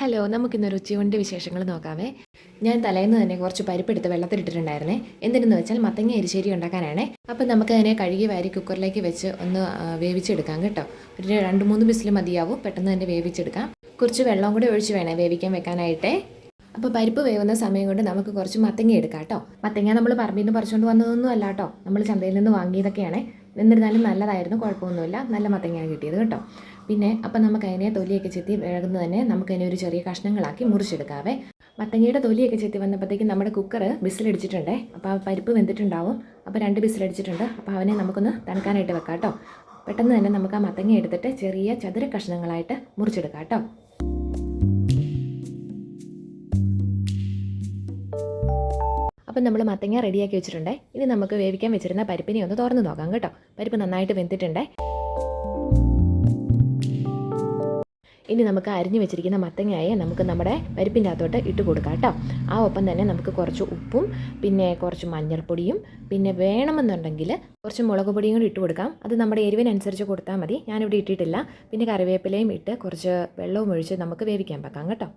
Hello നമുക്കിന്ന് നമുക്കിന്നൊരു ഉച്ചയൂണിന്റെ വിശേഷങ്ങൾ നോക്കാമേ ഞാൻ തലേന്ന് തന്നെ കുറച്ച് പരിപ്പെടുത്ത് വെള്ളത്തിലിട്ടിട്ടുണ്ടായിരുന്നേ. എന്തിനെന്ന് വെച്ചാൽ മത്തങ്ങ എരിശ്ശേരി ഉണ്ടാക്കാനാണ്. അപ്പം നമുക്ക് അതിനെ കഴുകി വാരി കുക്കറിലേക്ക് വെച്ച് ഒന്ന് വേവിച്ചെടുക്കാം കേട്ടോ. ഒരു രണ്ട് മൂന്ന് ബിസിൽ മതിയാവും. പെട്ടെന്ന് തന്നെ വേവിച്ചെടുക്കാം. കുറച്ച് വെള്ളം കൂടി ഒഴിച്ച് വേണേ വേവിക്കാൻ വെക്കാനായിട്ടേ. അപ്പോൾ പരിപ്പ് വേവുന്ന സമയം കൊണ്ട് നമുക്ക് കുറച്ച് മത്തങ്ങ എടുക്കാം കേട്ടോ. മത്തങ്ങ നമ്മൾ പറമ്പിൽ നിന്ന് പറിച്ചുകൊണ്ട് വന്നതൊന്നും അല്ല കേട്ടോ. നമ്മൾ ചന്തയിൽ നിന്ന് വാങ്ങിയതൊക്കെയാണ്. എന്നിരുന്നാലും നല്ലതായിരുന്നു കുഴപ്പമൊന്നുമില്ല. നല്ല മത്തങ്ങയാണ് കിട്ടിയത് കേട്ടോ. പിന്നെ അപ്പം നമുക്ക് അതിനെ തൊലിയൊക്കെ ചെത്തി വേകുന്നത് തന്നെ നമുക്ക് അതിനെ ഒരു ചെറിയ കഷ്ണങ്ങളാക്കി മുറിച്ചെടുക്കാവേ. മത്തങ്ങയുടെ തൊലിയൊക്കെ ചെത്തി വന്നപ്പോഴത്തേക്കും നമ്മുടെ കുക്കർ ബിസിലടിച്ചിട്ടുണ്ടേ അപ്പോൾ ആ പരിപ്പ് വെന്തിട്ടുണ്ടാവും. അപ്പോൾ രണ്ട് ബിസിലടിച്ചിട്ടുണ്ട് അപ്പോൾ അവനെ നമുക്കൊന്ന് തണുക്കാനായിട്ട് വെക്കാം കേട്ടോ പെട്ടെന്ന് തന്നെ നമുക്ക് ആ മത്തങ്ങ എടുത്തിട്ട് ചെറിയ ചതുര കഷ്ണങ്ങളായിട്ട് മുറിച്ചെടുക്കാം കേട്ടോ അപ്പം നമ്മൾ മത്തങ്ങ റെഡിയാക്കി വെച്ചിട്ടുണ്ട്. ഇനി നമുക്ക് വേവിക്കാൻ വെച്ചിരുന്ന പരിപ്പിനെ ഒന്ന് തുറന്ന് നോക്കാം കേട്ടോ. പരിപ്പ് നന്നായിട്ട് വെന്തിട്ടുണ്ട്. ഇനി നമുക്ക് അരിഞ്ഞു വെച്ചിരിക്കുന്ന മത്തങ്ങയെ നമുക്ക് നമ്മുടെ പരിപ്പിന്റെ അകത്തോട്ട് ഇട്ട് കൊടുക്കാം കേട്ടോ. ആ ഒപ്പം തന്നെ നമുക്ക് കുറച്ച് ഉപ്പും പിന്നെ കുറച്ച് മഞ്ഞൾപ്പൊടിയും പിന്നെ വേണമെന്നുണ്ടെങ്കിൽ കുറച്ച് മുളക് പൊടിയും കൂടി ഇട്ട് കൊടുക്കാം. അത് നമ്മുടെ എരിവിനനുസരിച്ച് കൊടുത്താൽ മതി. ഞാനിവിടെ ഇട്ടിട്ടില്ല. പിന്നെ കറിവേപ്പിലയും ഇട്ട് കുറച്ച് വെള്ളവും ഒഴിച്ച് നമുക്ക് വേവിക്കാൻ വെക്കാം കേട്ടോ.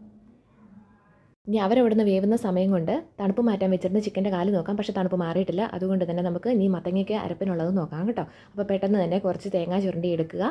ഇനി അവരവിടുന്ന് വേവുന്ന സമയം കൊണ്ട് തണുപ്പ് മാറ്റാൻ വെച്ചിരുന്ന ചിക്കന്റെ കാൽ നോക്കാം. പക്ഷേ തണുപ്പ് മാറിയിട്ടില്ല. അതുകൊണ്ട് തന്നെ നമുക്ക് ഇനി മത്തങ്ങയ്ക്ക് അരപ്പിനുള്ളത് നോക്കാം കേട്ടോ. അപ്പോൾ പെട്ടെന്ന് തന്നെ കുറച്ച് തേങ്ങാ ചുരണ്ടി എടുക്കുക.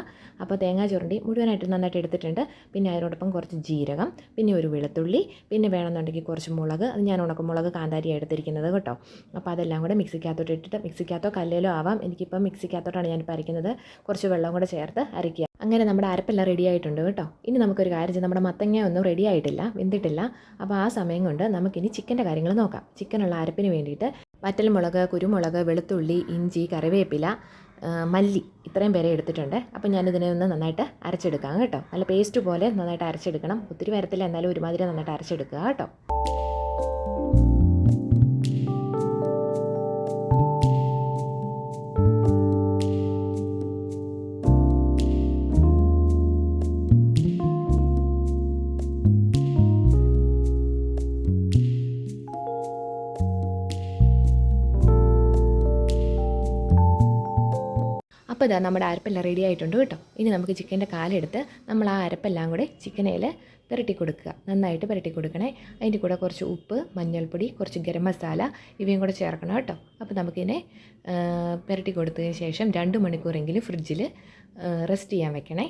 അപ്പോൾ തേങ്ങാ ചുരണ്ടി മുഴുവനായിട്ട് നന്നായിട്ട് എടുത്തിട്ടുണ്ട്. പിന്നെ അതിനോടൊപ്പം കുറച്ച് ജീരകം പിന്നെ ഒരു വെളുത്തുള്ളി പിന്നെ വേണമെന്നുണ്ടെങ്കിൽ കുറച്ച് മുളക്. അത് ഞാൻ ഉണക്കമുളക് കാന്താരിയാണ് എടുത്തിരിക്കുന്നത് കേട്ടോ. അപ്പോൾ അതെല്ലാം കൂടെ മിക്സിക്കകത്തോട്ട് ഇട്ടിട്ട് മിക്സിക്കകത്തോ കല്ലേലോ ആവാം. എനിക്കിപ്പം മിക്സിക്കകത്തോട്ടാണ് ഞാൻ അരയ്ക്കുന്നത് കുറച്ച് വെള്ളം കൂടെ ചേർത്ത് അരയ്ക്കുക. അങ്ങനെ നമ്മുടെ അരപ്പെല്ലാം റെഡി ആയിട്ടുണ്ട് കേട്ടോ. ഇനി നമുക്കൊരു കാര്യം ചെയ്യാം. നമ്മുടെ മത്തങ്ങ ഒന്നും റെഡി ആയിട്ടില്ല വെന്തിട്ടില്ല. അപ്പോൾ ആ സമയം കൊണ്ട് നമുക്കിനി ചിക്കന്റെ കാര്യങ്ങൾ നോക്കാം. ചിക്കനുള്ള അരപ്പിന് വേണ്ടിയിട്ട് വറ്റൽമുളക് കുരുമുളക് വെളുത്തുള്ളി ഇഞ്ചി കറിവേപ്പില മല്ലി ഇത്രയും പേരെ എടുത്തിട്ടുണ്ട്. അപ്പോൾ ഞാനിതിനെ ഒന്ന് നന്നായിട്ട് അരച്ചെടുക്കാം കേട്ടോ. നല്ല പേസ്റ്റ് പോലെ നന്നായിട്ട് അരച്ചെടുക്കണം. ഒത്തിരി വരത്തില്ല എന്നാലും ഒരുമാതിരി നന്നായിട്ട് അരച്ചെടുക്കുക കേട്ടോ. അപ്പോൾ ഇതാ നമ്മുടെ അരപ്പെല്ലാം റെഡി ആയിട്ടുണ്ട് കേട്ടോ. ഇനി നമുക്ക് ചിക്കന്റെ കാലെടുത്ത് നമ്മൾ ആ അരപ്പെല്ലാം കൂടെ ചിക്കനയിൽ പുരട്ടി കൊടുക്കുക. നന്നായിട്ട് പുരട്ടി കൊടുക്കണേ. അതിന്റെ കൂടെ കുറച്ച് ഉപ്പ് മഞ്ഞൾപ്പൊടി കുറച്ച് ഗരം മസാല ഇവയും കൂടെ ചേർക്കണം കേട്ടോ. അപ്പോൾ നമുക്കിതിനെ പുരട്ടി കൊടുത്തതിന് ശേഷം രണ്ട് മണിക്കൂറെങ്കിലും ഫ്രിഡ്ജിൽ റെസ്റ്റ് ചെയ്യാൻ വെക്കണേ.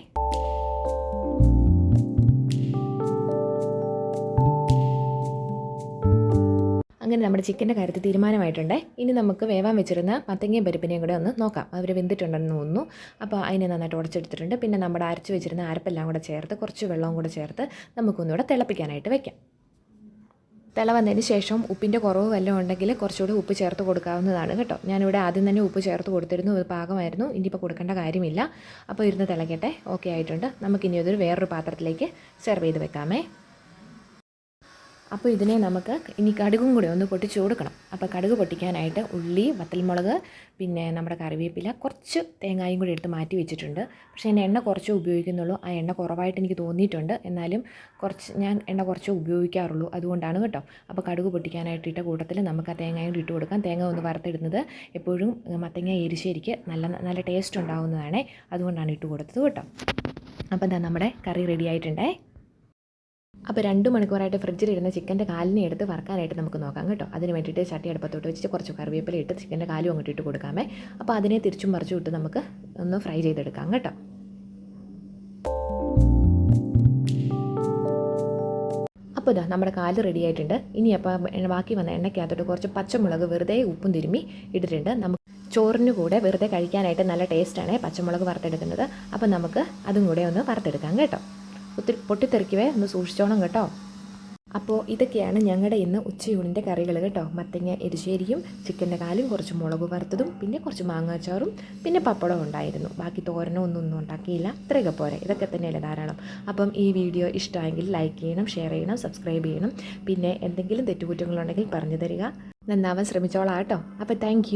അങ്ങനെ നമ്മുടെ ചിക്കന്റെ കാര്യത്തിൽ തീരുമാനമായിട്ടുണ്ട്. ഇനി നമുക്ക് വേവാൻ വെച്ചിരുന്ന മത്തങ്ങയും പരിപ്പിനെയും കൂടെ ഒന്ന് നോക്കാം. അവർ വെന്തിട്ടുണ്ടെന്ന് തോന്നുന്നു. അപ്പോൾ അതിനെ നന്നായിട്ട് ഉടച്ചെടുത്തിട്ടുണ്ട്. പിന്നെ നമ്മുടെ അരച്ച് വെച്ചിരുന്ന അരപ്പെല്ലാം കൂടെ ചേർത്ത് കുറച്ച് വെള്ളവും കൂടെ ചേർത്ത് നമുക്കൊന്നുകൂടെ തിളപ്പിക്കാനായിട്ട് വെക്കാം. തിള വന്നതിന് ശേഷം ഉപ്പിന്റെ കുറവ് വല്ലതും ഉണ്ടെങ്കിൽ കുറച്ചുകൂടി ഉപ്പ് ചേർത്ത് കൊടുക്കാവുന്നതാണ് കേട്ടോ. ഞാനിവിടെ ആദ്യം തന്നെ ഉപ്പ് ചേർത്ത് കൊടുത്തിരുന്നു. ഒരു പാകമായിരുന്നു. ഇനിയിപ്പോൾ കൊടുക്കേണ്ട കാര്യമില്ല. അപ്പോൾ ഇരുന്ന് തിളയ്ക്കട്ടെ ഓക്കെ ആയിട്ടുണ്ട്. നമുക്കിനി അതൊരു വേറൊരു പാത്രത്തിലേക്ക് സെർവ് ചെയ്ത് വെക്കാമേ. അപ്പോൾ ഇതിനെ നമുക്ക് ഇനി കടുകും കൂടി ഒന്ന് പൊട്ടിച്ച് കൊടുക്കണം. അപ്പോൾ കടുക് പൊട്ടിക്കാനായിട്ട് ഉള്ളി വത്തൽമുളക് പിന്നെ നമ്മുടെ കറിവേപ്പില കുറച്ച് തേങ്ങായും കൂടി എടുത്ത് മാറ്റി വെച്ചിട്ടുണ്ട്. പക്ഷേ ഞാൻ എണ്ണ കുറച്ച് ഉപയോഗിക്കുന്നുള്ളൂ. ആ എണ്ണ കുറവായിട്ട് എനിക്ക് തോന്നിയിട്ടുണ്ട്. എന്നാലും കുറച്ച് ഞാൻ എണ്ണ കുറച്ച് ഉപയോഗിക്കാറുള്ളൂ. അതുകൊണ്ടാണ് കേട്ടോ. അപ്പോൾ കടുക് പൊട്ടിക്കാനായിട്ട് ഇട്ട കൂട്ടത്തിൽ നമുക്ക് ആ തേങ്ങയും കൂടി ഇട്ട് കൊടുക്കാം. തേങ്ങ ഒന്ന് വറുത്തിടുന്നത് എപ്പോഴും മത്തങ്ങ എരിശ്ശേരിക്ക് നല്ല നല്ല ടേസ്റ്റ് ഉണ്ടാകുന്നതാണേ അതുകൊണ്ടാണ് ഇട്ട് കൊടുത്തത് കേട്ടോ. അപ്പോൾ എന്താ നമ്മുടെ കറി റെഡി ആയിട്ടുണ്ടേ. അപ്പോൾ രണ്ട് മണിക്കൂറായിട്ട് ഫ്രിഡ്ജിലിരുന്ന ചിക്കന്റെ കാലിനെ എടുത്ത് വറക്കാനായിട്ട് നമുക്ക് നോക്കാം കേട്ടോ. അതിന് വേണ്ടിയിട്ട് ചട്ടി അടുപ്പത്തോട്ട് വെച്ചിട്ട് കുറച്ച് കറിവേപ്പില ഇട്ട് ചിക്കന്റെ കാലും അങ്ങോട്ട് ഇട്ട് കൊടുക്കാമേ. അപ്പോൾ അതിനെ തിരിച്ചും മറിച്ചും ഇട്ട് നമുക്ക് ഒന്ന് ഫ്രൈ ചെയ്തെടുക്കാം കേട്ടോ. അപ്പോൾ ഇതാ നമ്മുടെ കാൽ റെഡി ആയിട്ടുണ്ട്. ഇനി അപ്പോൾ ബാക്കി വന്ന എണ്ണയ്ക്കകത്തോട്ട് കുറച്ച് പച്ചമുളക് വെറുതെ ഉപ്പും തിരുമ്മി ഇട്ടിട്ടുണ്ട്. നമുക്ക് ചോറിന് കൂടെ വെറുതെ കഴിക്കാനായിട്ട് നല്ല ടേസ്റ്റാണ് പച്ചമുളക് വറുത്തെടുക്കുന്നത്. അപ്പോൾ നമുക്ക് അതും കൂടെ ഒന്ന് വറുത്തെടുക്കാം കേട്ടോ. ഒത്തിരി പൊട്ടിത്തെറിക്കുവേ? ഒന്ന് സൂക്ഷിച്ചോണം കേട്ടോ. അപ്പോൾ ഇതൊക്കെയാണ് ഞങ്ങളുടെ ഇന്ന് ഉച്ചയൂണിന്റെ കറികൾ കേട്ടോ. മത്തങ്ങ എരിശ്ശേരിയും ചിക്കന്റെ കാലും കുറച്ച് മുളക് വറുത്തതും പിന്നെ കുറച്ച് മാങ്ങാച്ചാറും പിന്നെ പപ്പടവും ഉണ്ടായിരുന്നു. ബാക്കി തോരനോ ഒന്നും ഒന്നും ഉണ്ടാക്കിയില്ല. ഇത്രയൊക്കെ പോരെ. ഇതൊക്കെ തന്നെയല്ലേ ധാരാളം. അപ്പം ഈ വീഡിയോ ഇഷ്ടമായെങ്കിൽ ലൈക്ക് ചെയ്യണം ഷെയർ ചെയ്യണം സബ്സ്ക്രൈബ് ചെയ്യണം. പിന്നെ എന്തെങ്കിലും തെറ്റുകുറ്റങ്ങളുണ്ടെങ്കിൽ പറഞ്ഞു തരിക. നന്നാവാൻ ശ്രമിച്ചോളാം കേട്ടോ. അപ്പോൾ താങ്ക്